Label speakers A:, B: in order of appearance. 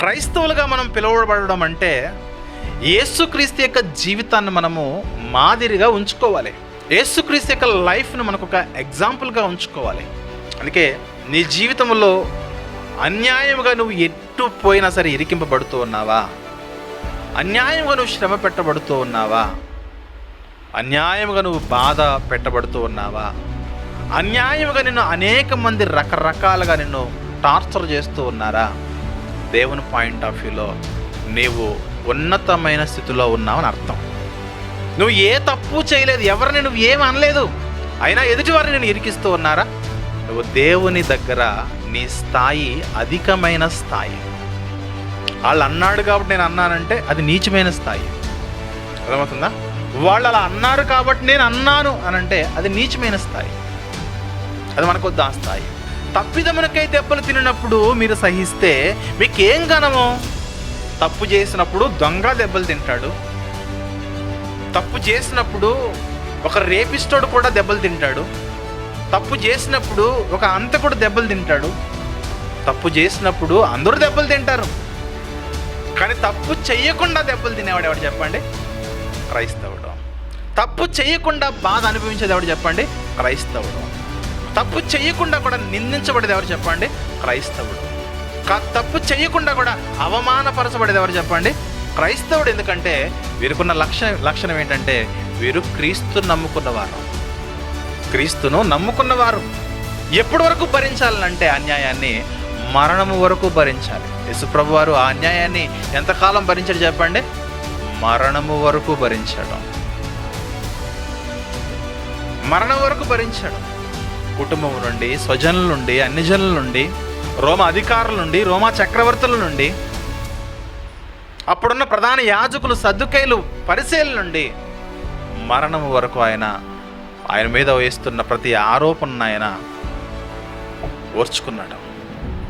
A: క్రైస్తవులుగా మనం పిలువబడడం అంటే యేసుక్రీస్తు యొక్క జీవితాన్ని మనము మాదిరిగా ఉంచుకోవాలి. యేసుక్రీస్తు యొక్క లైఫ్ను మనకు ఒక ఎగ్జాంపుల్గా ఉంచుకోవాలి. అందుకే నీ జీవితంలో అన్యాయముగా నువ్వు ఎట్టు పోయినా సరే ఇరికింపబడుతూ ఉన్నావా? అన్యాయముగా నువ్వు శ్రమ పెట్టబడుతూ ఉన్నావా? అన్యాయముగా నువ్వు బాధ పెట్టబడుతూ ఉన్నావా? అన్యాయముగా నిన్ను అనేక మంది రకరకాలుగా నిన్ను టార్చర్ చేస్తూ ఉన్నారా? దేవుని పాయింట్ ఆఫ్ వ్యూలో నీవు ఉన్నతమైన స్థితిలో ఉన్నావని అర్థం. నువ్వు ఏ తప్పు చేయలేదు ఎవరిని నువ్వు ఏం అనలేదు అయినా ఎదుటివారిని నేను ఇరికిస్తూ ఉన్నారా? నువ్వు దేవుని దగ్గర నీ స్థాయి అధికమైన స్థాయి. వాళ్ళు అన్నాడు కాబట్టి నేను అన్నానంటే అది నీచమైన స్థాయి. అర్థమవుతుందా? వాళ్ళు అలా అన్నారు కాబట్టి నేను అన్నాను అని అంటే అది నీచమైన స్థాయి. అది మనకొద్దు ఆ స్థాయి? తప్పిదమునకై దెబ్బలు తినప్పుడు మీరు సహిస్తే మీకేం గనము తప్పు చేసినప్పుడు దొంగ దెబ్బలు తింటాడు. తప్పు చేసినప్పుడు ఒక రేపిస్టోడు కూడా దెబ్బలు తింటాడు. తప్పు చేసినప్పుడు ఒక అంతకుడు దెబ్బలు తింటాడు. తప్పు చేసినప్పుడు అందరూ దెబ్బలు తింటారు. కానీ తప్పు చేయకుండా దెబ్బలు తినేవాడు ఎవడు చెప్పండి? క్రైస్తవుడు. తప్పు చేయకుండా బాధ అనుభవించేది ఎవడు చెప్పండి? క్రైస్తవుడు. తప్పు చేయకుండా కూడా నిందించబడేది ఎవరు చెప్పండి? క్రైస్తవుడు. తప్పు చేయకుండా కూడా అవమానపరచబడేది ఎవరు చెప్పండి? క్రైస్తవుడు. ఎందుకంటే వీరికున్న లక్ష లక్షణం ఏంటంటే వీరు క్రీస్తు నమ్ముకున్నవారు. క్రీస్తును నమ్ముకున్నవారు. ఎప్పటి వరకు భరించాలంటే అన్యాయాన్ని మరణము వరకు భరించాలి. యశుప్రభు వారు ఆ అన్యాయాన్ని ఎంతకాలం భరించాడు చెప్పండి? మరణము వరకు భరించడం. మరణం వరకు భరించడం. కుటుంబం నుండి స్వజనుల నుండి అన్ని జనుల నుండి రోమ అధికారుల నుండి రోమా చక్రవర్తుల నుండి అప్పుడున్న ప్రధాన యాజకులు సర్దుకైలు పరిశీల నుండి మరణం వరకు ఆయన ఆయన మీద వేస్తున్న ప్రతి ఆరోపణను ఆయన ఓర్చుకున్నాడు.